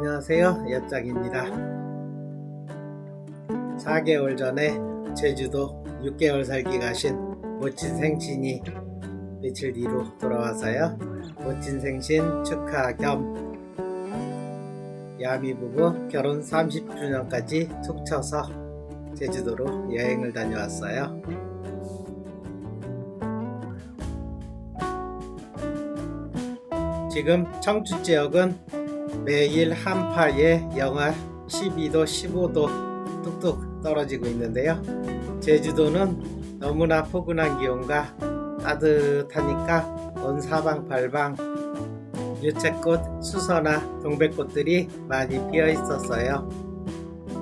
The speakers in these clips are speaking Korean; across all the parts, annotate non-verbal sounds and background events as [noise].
안녕하세요. 엿장입니다. 4개월 전에 제주도 6개월 살기 가신 멋진 생신이 며칠 뒤로 돌아와서요. 멋진 생신 축하 겸 야미 부부 결혼 30주년까지 툭 쳐서 제주도로 여행을 다녀왔어요. 지금 청주 지역은 매일 한파에 영하 12도, 15도 뚝뚝 떨어지고 있는데요. 제주도는 너무나 포근한 기온과 따뜻하니까 온 사방팔방 유채꽃, 수서나 동백꽃들이 많이 피어 있었어요.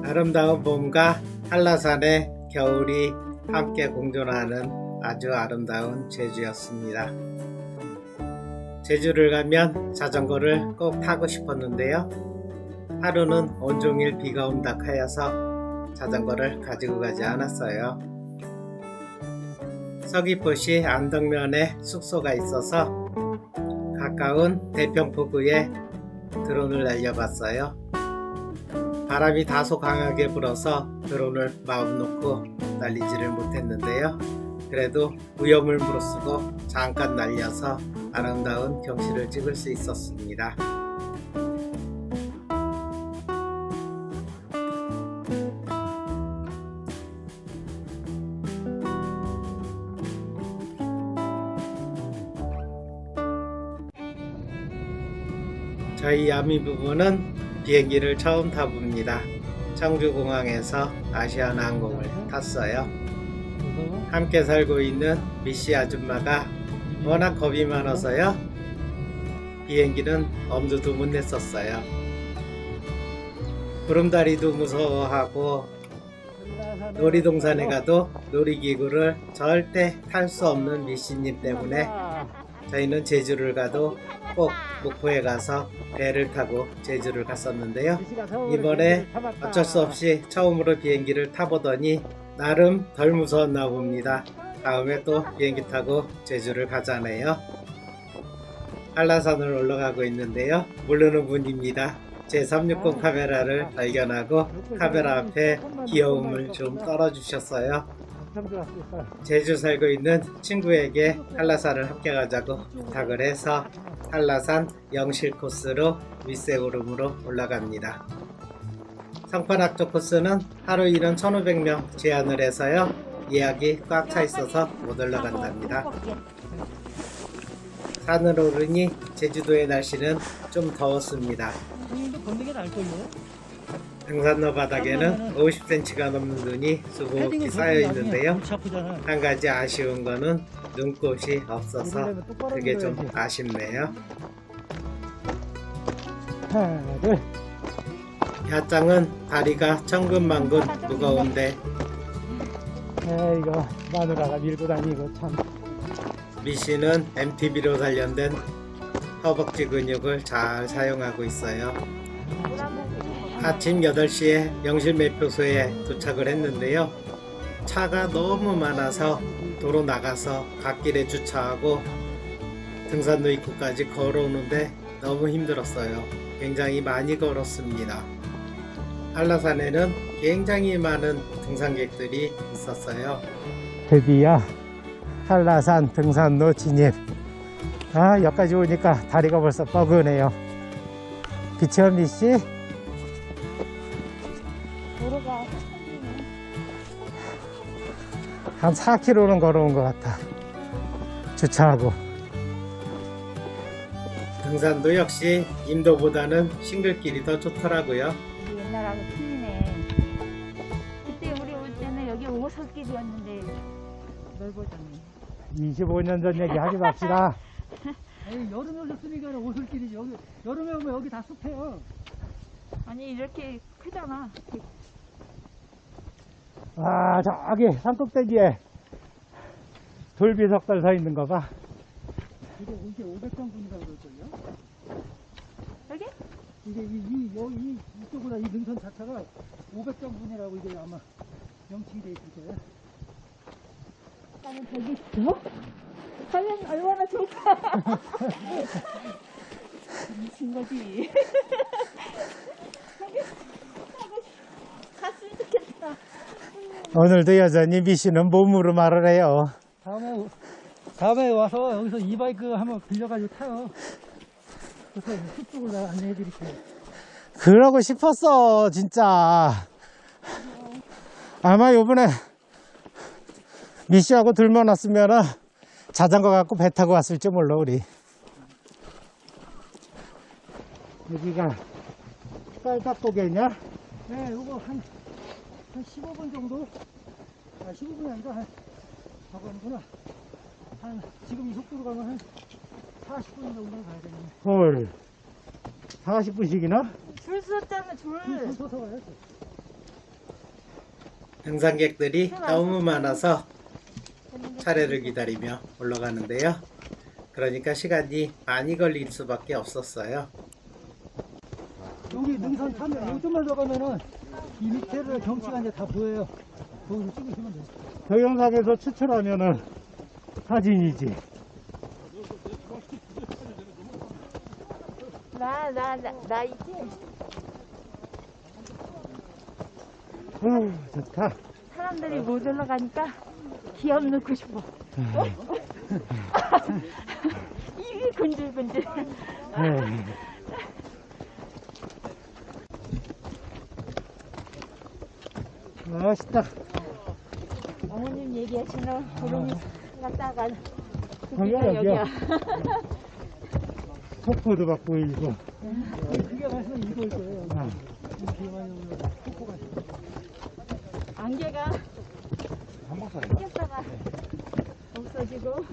아름다운 봄과 한라산의 겨울이 함께 공존하는 아주 아름다운 제주였습니다. 제주를 가면 자전거를 꼭 타고 싶었는데요. 하루는 온종일 비가 온다 하여서 자전거를 가지고 가지 않았어요. 서귀포시 안덕면에 숙소가 있어서 가까운 대평포구에 드론을 날려봤어요. 바람이 다소 강하게 불어서 드론을 마음 놓고 날리지를 못했는데요. 그래도 위험을 무릅쓰고 잠깐 날려서 아름다운 경치를 찍을 수 있었습니다. 저희 야미 부부는 비행기를 처음 타봅니다. 청주공항에서 아시아나 항공을 탔어요. 함께 살고 있는 미씨 아줌마가 워낙 겁이 많아서요. 비행기는 엄두 도 못 냈었어요. 구름다리도 무서워하고 놀이동산에 가도 놀이기구를 절대 탈 수 없는 미씨님 때문에 저희는 제주를 가도 꼭 목포에 가서 배를 타고 제주를 갔었는데요. 이번에 어쩔 수 없이 처음으로 비행기를 타보더니 나름 덜 무서웠나 봅니다. 다음에 또 비행기 타고 제주를 가자네요. 한라산을 올라가고 있는데요. 모르는 분입니다. 제 360 카메라를 발견하고 카메라 앞에 귀여움을 좀 떨어주셨어요. 제주 살고 있는 친구에게 한라산을 함께 가자고 부탁을 해서 한라산 영실 코스로 윗세오름으로 올라갑니다. 성판학교 코스는 하루 일은 1,500명 제한을 해서요. 예약이 꽉 차 있어서 못 올라간답니다. 산을 오르니 제주도의 날씨는 좀 더웠습니다. 등산로 바닥에는 50cm가 넘는 눈이 수북히 쌓여 있는데요. 한 가지 아쉬운 거는 눈꽃이 없어서 그게 좀 아쉽네요. 하나, 둘. 야짱은 다리가 천근만근 무거운데 에 이거 마누라가 밀고 다니고 참. 미 씨는 MTB로 단련된 허벅지 근육을 잘 사용하고 있어요. 아침 8시에 영실 매표소에 도착을 했는데요. 차가 너무 많아서 도로 나가서 갓길에 주차하고 등산로 입구까지 걸어오는데 너무 힘들었어요. 굉장히 많이 걸었습니다. 한라산에는 굉장히 많은 등산객들이 있었어요. 드디어 한라산 등산로 진입. 아, 여기까지 오니까 다리가 벌써 뻐근해요. 비치현미 씨, 도로가 한 4km는 걸어온 것 같아. 주차하고. 등산도 역시 인도보다는 싱글길이 더 좋더라고요. 옛날하고 틀리네. 그때 우리 올 때는 여기 오솔길이었는데 넓어졌네. 25년 전 얘기 하지 맙시다. [laughs] 아니, 여름에 오셨으니까 오솔길이지. 여기, 여름에 오면 여기 다 숲해요. 아니 이렇게 크잖아. 와, 저기 산꼭대기에 돌비석들 서 있는 거 봐. 이게, 이게 500정분이라고 그럴걸요? 여기? 이게 이, 이, 여기, 이, 이쪽보다 이 능선 자체가 500정분이라고 이게 아마 명칭이 돼 있을 거예요. 나는 저기 있어? 사면 얼마나 좋을까? 미친 거지. 갔으면 좋겠다. 오늘도 여전히 미씨는 몸으로 말을 해요. 다음에 다음에 와서 여기서 이 바이크 한번 빌려가지고 타요. 그래서 숲쪽을 내가 안내해 드릴게요. 그러고 싶었어, 진짜. 아마 요번에 미씨하고 들만 왔으면은 자전거 갖고 배 타고 왔을지 몰라, 우리. 여기가 쌀닭고개냐? 네, 요거 한, 한 15분 정도? 아, 15분이 아니라 한, 가보는구나. 한, 지금 이 속도로 가면 한 40분 정도 가야 되겠네. 헐. 40분씩이나? 줄 섰잖아, 줄. 줄 서서 가야지. 등산객들이 너무 많아서 차례를 기다리며 올라가는데요. 그러니까 시간이 많이 걸릴 수밖에 없었어요. 여기 능선 타면, 여기 좀만 더 가면은 이 밑에를 경치가 이제 다 보여요. 거기서 찍으시면 돼요. 동영상에서 추출하면은 사진이지. 나, 나, 나, 나 이제 어, 좋다. 사람들이 못 올라가니까 기업 넣고 싶어. [laughs] 입이 근질근질. 네. 멋있다. 어머님 얘기하시는 구름이 갔다가 여기야, 여기야. [laughs] 폭포도 막 보이고. 그게 말씀은 이거일 거예요. 아, 오면 폭포가. 안개가 생겼다가 없어지고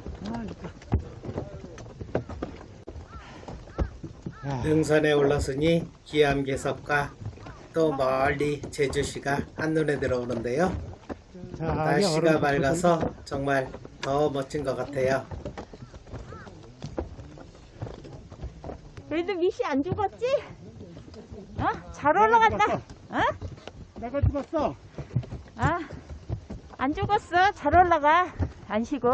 야, 능선에 올랐으니 기암괴석과 또 멀리 제주시가 한눈에 들어오는데요. 자, 날씨가 얼음 맑아서 정말 더 멋진 것 같아요. 미씨 안 죽었지? 어? 잘 올라간다. 어? 내가 찍었어. 아, 안 죽었어. 잘 올라가. 안 쉬고.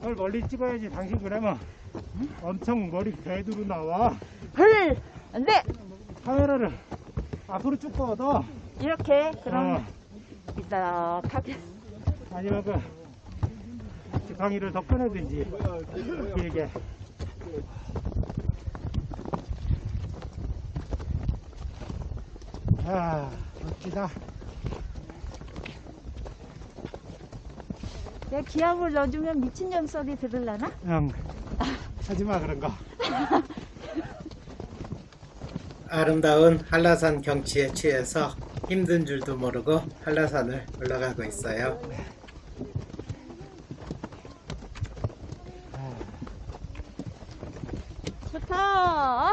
그걸 멀리 찍어야지. 당신 그러면 엄청 머리 배두로 나와. 헐! 안 돼! 카메라를 앞으로 쭉 뻗어. 이렇게, 그럼, 어, 이렇게. 아니면 그 지팡이를 더 꺼내든지 길게. 아, 멋지다. 내가 기압을 넣어주면 미친년 소리 들으려나? 응. 하지마 그런 거. 아름다운 한라산 경치에 취해서 힘든 줄도 모르고 한라산을 올라가고 있어요. 좋다.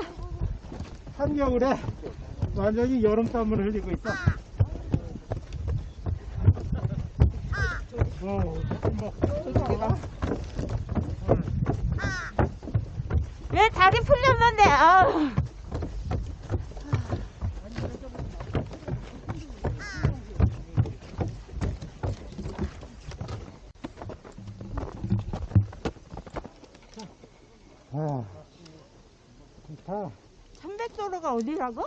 한겨울에 완전히 여름땀을 흘리고 있어. 어, 뭐, 저쪽이다. 왜 다리 풀렸는데? 아우. 아, 좋다. 300도로가 어디라고?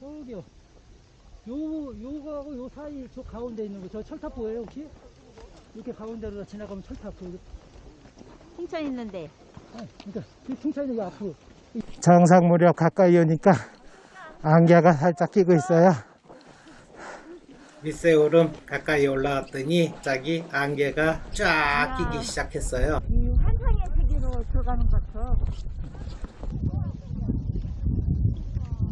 저기요. 요, 요거하고 요 사이 저 가운데 있는 거, 저 철탑 보여요, 혹시? 이렇게 가운데로 지나가면 철탑 보여. 홍천 있는데. 아, 그러니까, 그 풍차이 여기 앞으로. 정상 무렵 가까이 오니까 안개가 살짝 끼고 있어요. 밑세 오름 가까이 올라왔더니 갑자기 안개가 쫙 끼기 시작했어요. 이 환상의 세계로 들어가는 것 같아.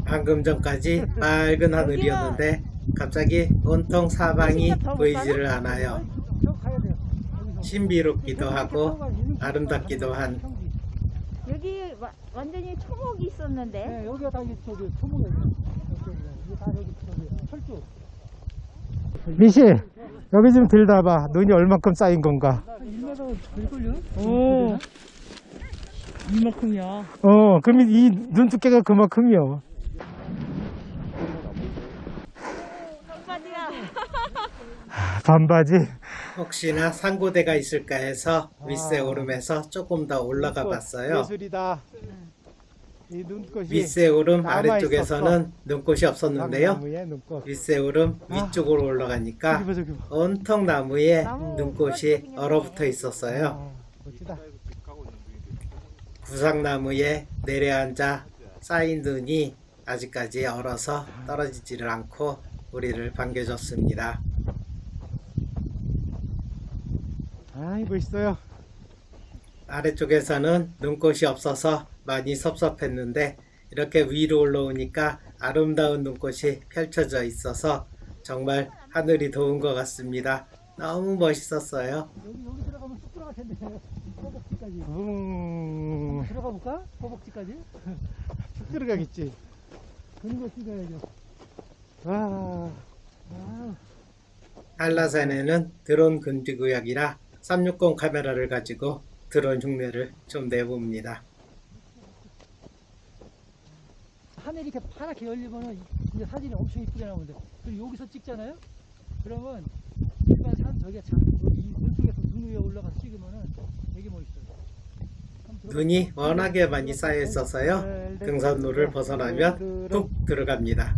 방금 전까지 [laughs] 맑은 하늘이었는데 갑자기 온통 사방이 보이지를 않아요. 신비롭기도 하고 아름답기도 한 여기 와- 완전히 초목이 있었는데. 네, 여기가 다 저기 소문이에요. 이게 다 여기 저기 철쭉. 미시, 여기 좀 들다봐. 눈이 얼만큼 쌓인 건가? 한 1m 될걸요? 오. 이만큼이야. 어, 그럼 이 눈 두께가 그만큼이요. 한마디야. 반바지. 혹시나 상고대가 있을까 해서 윗세 오름에서 조금 더 올라가 봤어요. 예술이다. 이 눈꽃이 윗세 오름 남아 아래쪽에서는 눈꽃이 없었는데요. 나무에 눈꽃. 윗세 오름 아. 위쪽으로 저기 올라가니까 봐 저기 봐. 온통 나무에 나무 눈꽃이 얼어붙어 있었어요. 아, 멋지다. 구상나무에 내려앉아 쌓인 눈이 아직까지 얼어서 떨어지지를 않고 우리를 반겨줬습니다. 아이 멋있어요. 아래쪽에서는 눈꽃이 없어서 많이 섭섭했는데 이렇게 위로 올라오니까 아름다운 눈꽃이 펼쳐져 있어서 정말 하늘이 도운 것 같습니다. 너무 멋있었어요. 여기 여기 들어가면 쑥 들어갈 텐데 허벅지까지 음, 들어가 볼까? 허벅지까지 쭉 들어가겠지. 그런 거 찍어야죠 와, 아, 한라산에는 드론 금지구역이라 360 카메라를 가지고 드론 흉내를 좀 내봅니다. 하늘이 이렇게 파랗게 열리면은 이제 사진이 엄청 이쁘게 나오는데. 그리고 여기서 찍잖아요? 그러면 일반 산 여기 이 눈속에서 눈 위에 올라가서 찍으면은 되게 멋있어요. 눈이 워낙에 많이 쌓여 있어서요. 등산로를 벗어나면 뚝 들어갑니다.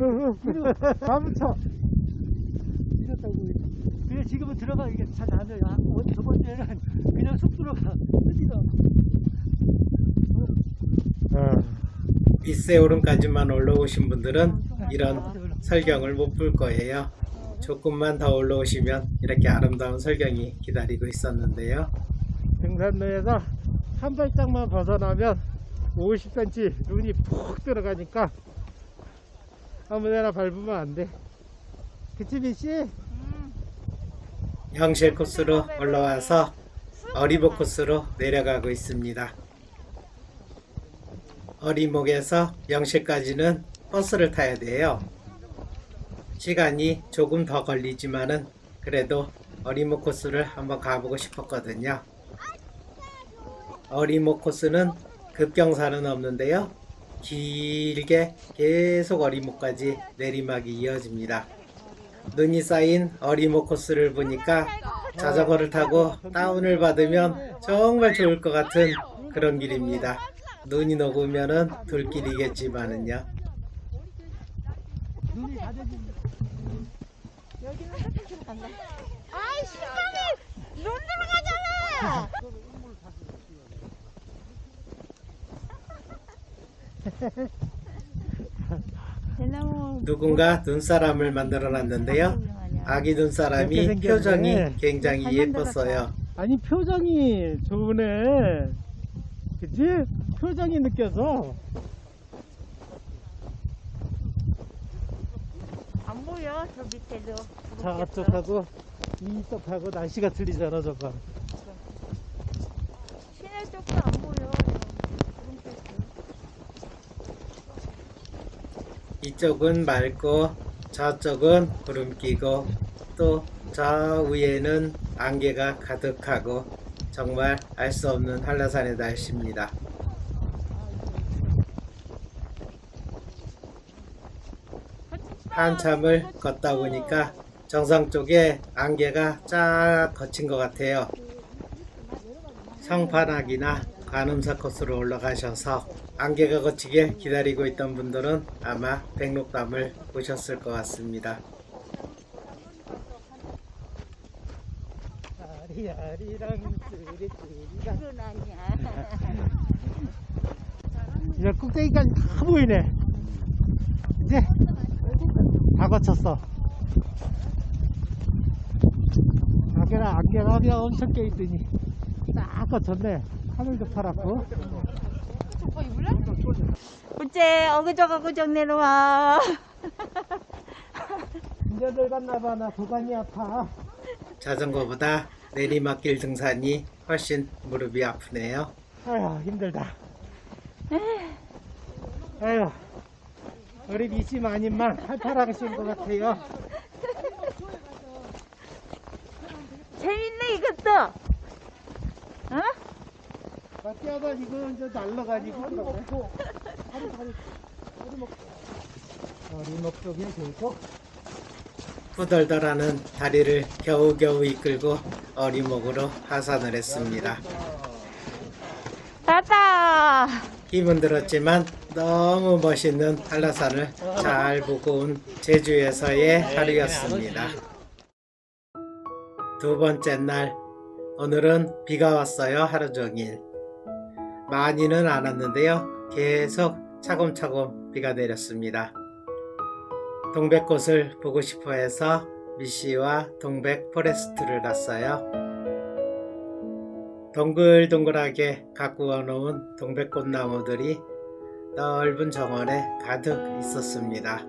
[laughs] 다음부터 이랬다고 그래 지금은 들어가 이게 잘 아, 어, 저번 주에는 그냥 쑥 들어가 흐지도 빗새오름까지만 올라오신 분들은 이런 설경을 못 볼 거예요. 조금만 더 올라오시면 이렇게 아름다운 설경이 기다리고 있었는데요. 등산로에서 한 발짝만 벗어나면 50cm 눈이 푹 들어가니까 아무데나 밟으면 안 돼. 그치 미씨? 음, 영실 코스로 올라와서 어리복 코스로 내려가고 있습니다. 어리목에서 영실까지는 버스를 타야 돼요. 시간이 조금 더 걸리지만은 그래도 어리목 코스를 한번 가보고 싶었거든요. 어리목 코스는 급경사는 없는데요. 길게 계속 어리목까지 내리막이 이어집니다. 눈이 쌓인 어리목 코스를 보니까 자전거를 타고 다운을 받으면 정말 좋을 것 같은 그런 길입니다. 눈이 녹으면은 돌길이겠지만은요. 눈이 가려진 여기는 햇빛으로 간다. 아이 시간이 눈 들어가잖아. 대나무 누군가 눈사람을 만들어 놨는데요. 아기 눈사람이. 표정이 굉장히 예뻤어요. 아니 표정이 좋으네. 그치? 표정이 느껴서. 안 보여 저 밑에도. 저쪽하고 이쪽하고 날씨가 틀리잖아 저거. 시내 쪽도 안 보여. 구름 이쪽은 맑고 저쪽은 구름 끼고 또 저 위에는 안개가 가득하고 정말 알 수 없는 한라산의 날씨입니다. 한참을 걷다 보니까 정상 쪽에 안개가 쫙 거친 것 같아요. 성판악이나 관음사 코스로 올라가셔서 안개가 거치길 기다리고 있던 분들은 아마 백록담을 보셨을 것 같습니다. 이제 꼭대기까지 다 보이네. 이제 다 거쳤어. 안개가 안개가 엄청 껴있더니 딱 거쳤네. 하늘도 파랗고. 어째 어그저그 어그적 내려와. 이제 늙었나봐. 나 도관이 아파. 자전거보다 내리막길 등산이 훨씬 무릎이 아프네요. 아휴 힘들다. 아휴 우리 미씨 마님만 팔팔하신 것 같아요. 재밌네 이것도. 어? 이거 이제 날라가지고 그러네. 어리목 쪽에 들고 후덜덜하는 다리를 겨우겨우 이끌고 어리목으로 하산을 했습니다. 따다. 힘은 들었지만 너무 멋있는 한라산을 잘 보고 온 제주에서의 하루였습니다. 두 번째 날, 오늘은 비가 왔어요. 하루 종일. 많이는 안 왔는데요. 계속 차곡차곡 비가 내렸습니다. 동백꽃을 보고 싶어 해서 미씨와 동백 포레스트를 갔어요. 동글동글하게 가꾸어 놓은 동백꽃 나무들이 넓은 정원에 가득 있었습니다.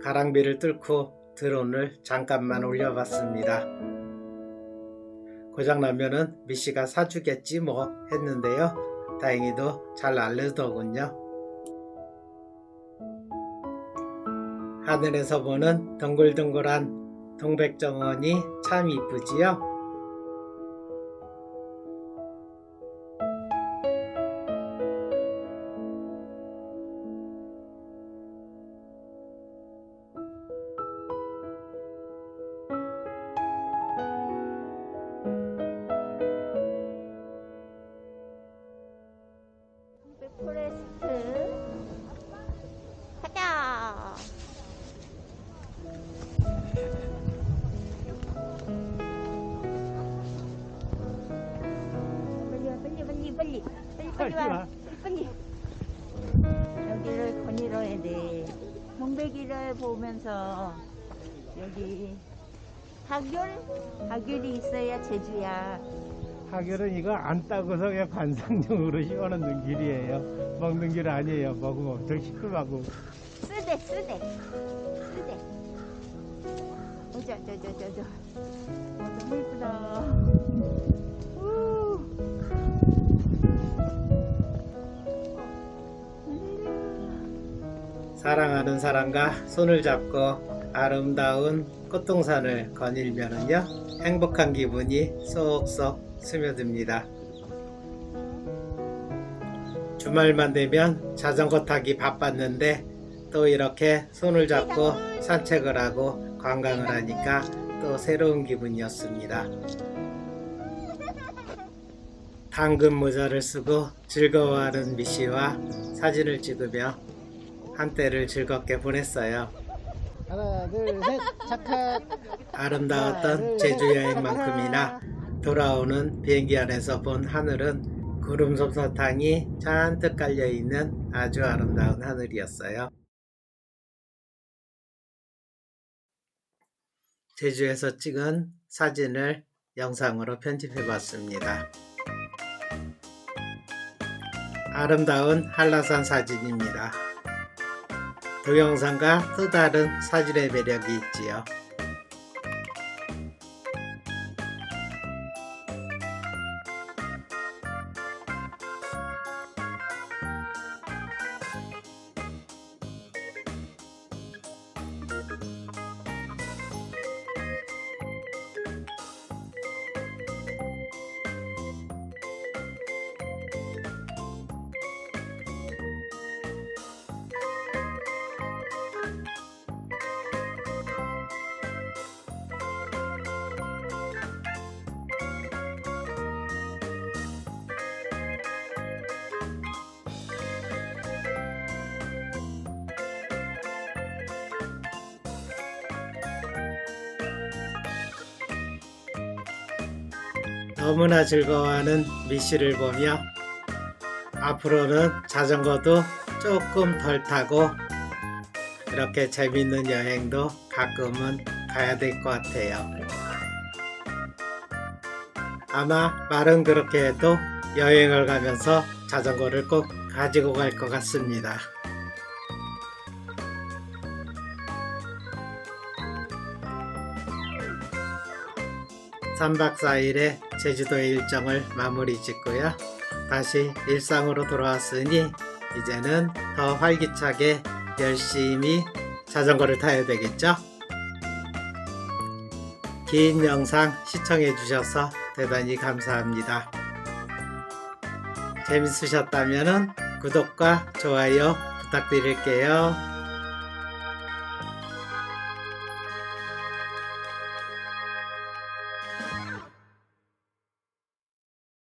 가랑비를 뚫고 드론을 잠깐만 올려봤습니다. 고장나면은 미씨가 사주겠지 뭐 했는데요. 다행히도 잘 날르더군요. 하늘에서 보는 동글동글한 동백정원이 참 이쁘지요? 보면서 여기 하귤 하귤이 있어야 제주야 하결은 이거 안 따고서 그냥 관상용으로 심어놓는 길이에요. 먹는 길 아니에요. 먹으면 엄청 시큼하고. 쓰대 쓰대 쓰대 오자 저저 저 저 어, 너무 이쁘다 사랑하는 사람과 손을 잡고 아름다운 꽃동산을 거닐면은요 행복한 기분이 쏙쏙 스며듭니다. 주말만 되면 자전거 타기 바빴는데 또 이렇게 손을 잡고 산책을 하고 관광을 하니까 또 새로운 기분이었습니다. 당근 모자를 쓰고 즐거워하는 미씨와 사진을 찍으며 한때를 즐겁게 보냈어요. 하나, 둘, 셋, 착착. 아름다웠던 제주 여행만큼이나 돌아오는 비행기 안에서 본 하늘은 구름 솜사탕이 잔뜩 깔려 있는 아주 아름다운 하늘이었어요. 제주에서 찍은 사진을 영상으로 편집해 봤습니다. 아름다운 한라산 사진입니다. 동영상과 또 다른 사진의 매력이 있지요. 너무나 즐거워하는 미씨를 보며 앞으로는 자전거도 조금 덜 타고 이렇게 재밌는 여행도 가끔은 가야 될 것 같아요. 아마 말은 그렇게 해도 여행을 가면서 자전거를 꼭 가지고 갈 것 같습니다. 3박 4일의 제주도의 일정을 마무리 짓고요. 다시 일상으로 돌아왔으니 이제는 더 활기차게 열심히 자전거를 타야 되겠죠? 긴 영상 시청해 주셔서 대단히 감사합니다. 재밌으셨다면 구독과 좋아요 부탁드릴게요.